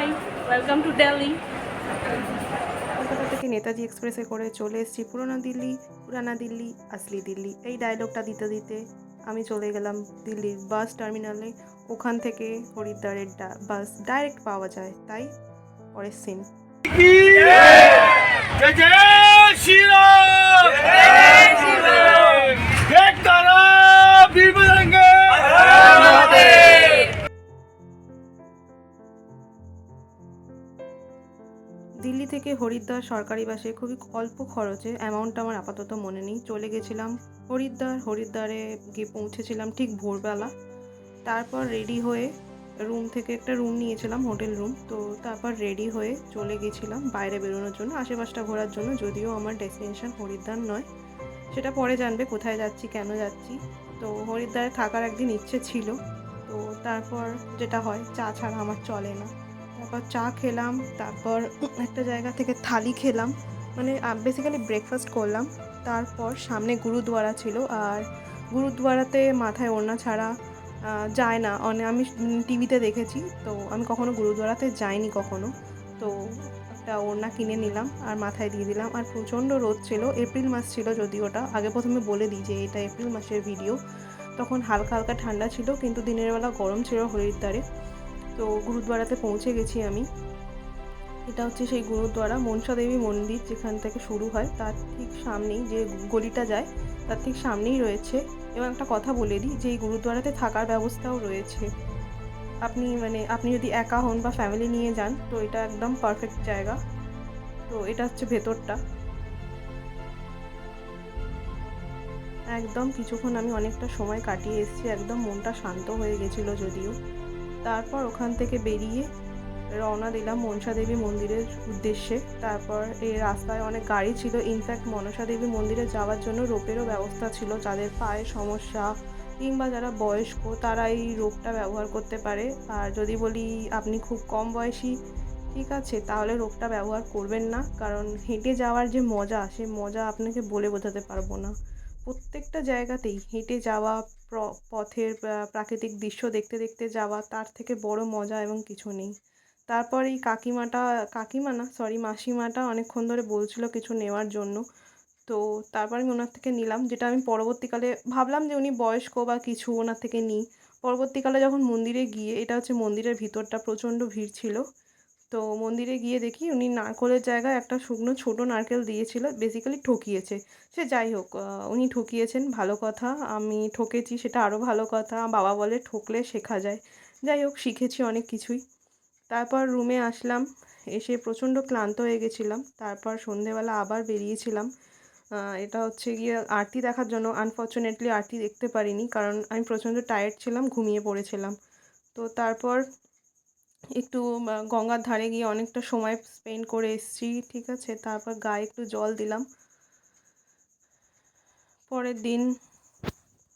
Hi welcome to Delhi Kolkata থেকে নেতাজি এক্সপ্রেসে করে চলে এসেছি পুরোনো দিল্লি পুরানা দিল্লি আসলি দিল্লি। এই ডায়লগটা দিতে দিতে আমি চলে গেলাম দিল্লির বাস টার্মিনালে ওখান থেকে হরিদ্বারের ডা- বাস ডাইরেক্ট পাওয়া যায় তাই পরের সিন থেকে হরিদ্বার সরকারি বাসে খুবই অল্প খরচে অ্যামাউন্টটা আমার আপাতত মনে নেই। চলে গেছিলাম হরিদ্বার, হরিদ্বারে গিয়ে পৌঁছেছিলাম ঠিক ভোরবেলা। তারপর রেডি হয়ে রুম থেকে একটা রুম নিয়েছিলাম হোটেল রুম তো তারপর রেডি হয়ে চলে গেছিলাম বাইরে বেরোনোর জন্য, আশেপাশটা ঘোরার জন্য। যদিও আমার ডেস্টিনেশন হরিদ্বার নয়। সেটা পরে জানবে কোথায় যাচ্ছি, কেন যাচ্ছি। তো হরিদ্বারে থাকার একদিন ইচ্ছে ছিল। তো তারপর যেটা হয়, চা ছাড়া আমার চলে না। তারপর চা খেলাম, তারপর একটা জায়গা থেকে থালি খেলাম। মানে বেসিক্যালি ব্রেকফাস্ট করলাম। তারপর সামনে গুরুদুয়ারা ছিল আর গুরুদুয়ারাতে মাথায় ওড়না ছাড়া যায় না। অনেক আমি টিভিতে দেখেছি, তো আমি কখনো গুরুদুয়ারাতে যাইনি কখনো। তো একটা ওড়না কিনে নিলাম আর মাথায় দিয়ে দিলাম। আর প্রচণ্ড রোদ ছিল, এপ্রিল মাস ছিল যদি ওটা। আগে প্রথমে বলে দিই যে এটা এপ্রিল মাসের ভিডিও তখন হালকা হালকা ঠান্ডা ছিল, কিন্তু দিনের বেলা গরম ছিল হরিদ্বারে। তো গুরুদ্বারাতে পৌঁছে গেছি আমি। এটা হচ্ছে সেই গুরুদ্বারা, মনসা দেবী মন্দির যেখান থেকে শুরু হয়। তার ঠিক সামনেই যে গলিটা যায়, তার ঠিক সামনেই রয়েছে। এবং একটা কথা বলে দিই, যে এই গুরুদ্বারাতে থাকার ব্যবস্থাও রয়েছে। আপনি মানে আপনি যদি একা হন বা ফ্যামিলি নিয়ে যান, তো এটা একদম পারফেক্ট জায়গা। তো এটা হচ্ছে ভেতরটা। একদম কিছুক্ষণ আমি অনেকটা সময় কাটিয়ে এসেছি। একদম মনটা শান্ত হয়ে গেছিল যদিও। তারপর ওখান থেকে বেরিয়ে রওনা দিলাম মনসা দেবী মন্দিরের উদ্দেশ্যে। তারপর এই রাস্তায় অনেক গাড়ি ছিল। ইনফ্যাক্ট মনসা দেবী মন্দিরে যাওয়ার জন্য রোপেরও ব্যবস্থা ছিল। যাদের পায়ে সমস্যা কিংবা যারা বয়স্ক, তারা এই রোপটা ব্যবহার করতে পারে। আর যদি বলি আপনি খুব কম বয়সী, ঠিক আছে, তাহলে রোপটা ব্যবহার করবেন না। কারণ হেঁটে যাওয়ার যে মজা সে মজা আপনাকে বলে বোঝাতে পারব না। প্রত্যেকটা জায়গাতেই হেঁটে যাওয়া পথের প্রাকৃতিক দৃশ্য দেখতে দেখতে যাওয়া তার থেকে বড় মজা এবং কিছু নেই। তারপর এই কাকিমাটা, কাকিমা না সরি মাসিমাটা অনেকক্ষণ ধরে বলছিল কিছু নেওয়ার জন্য। তো তারপর আমি ওনার থেকে নিলাম, যেটা আমি পরবর্তীকালে ভাবলাম যে উনি বয়স্ক বা কিছু ওনার থেকে নিই। পরবর্তীকালে যখন মন্দিরে গিয়ে, এটা হচ্ছে মন্দিরের ভিতরটা প্রচণ্ড ভিড় ছিল। তো মন্দিরে গিয়ে দেখি উনি নারকলের জায়গায় একটা শুকনো ছোট নারকেল দিয়েছিল বেসিক্যালি ঠকিয়েছে। সে যাই হোক উনি ঠকিয়েছেন, ভালো কথা। আমি ঠকেছি, সেটা আরও ভালো কথা। বাবা বলে ঠকলে শেখা যায়। যাই হোক, শিখেছি অনেক কিছুই। তারপর রুমে আসলাম, এসে প্রচণ্ড ক্লান্ত হয়ে গেছিলাম। তারপর সন্ধেবেলা আবার বেরিয়েছিলাম। এটা হচ্ছে গিয়ে আরতি দেখার জন্য। আনফর্চুনেটলি আরতি দেখতে পারিনি, কারণ আমি প্রচণ্ড টায়ার্ড ছিলাম, ঘুমিয়ে পড়েছিলাম। তো তারপর একটু গঙ্গার ধারে গিয়ে অনেকটা সময় স্পেন্ড করে এসেছি, ঠিক আছে? তারপর গায়ে একটু জল দিলাম। পরের দিন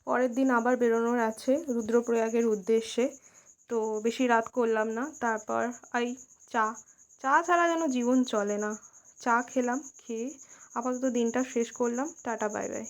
পরের দিন আবার বেরোনোর আছে রুদ্রপ্রয়াগের উদ্দেশ্যে। তো বেশি রাত করলাম না। তারপর এই চা। চা ছাড়া যেন জীবন চলে না। চা খেলাম, খেয়ে আপাতত দিনটা শেষ করলাম। Tata, bye bye.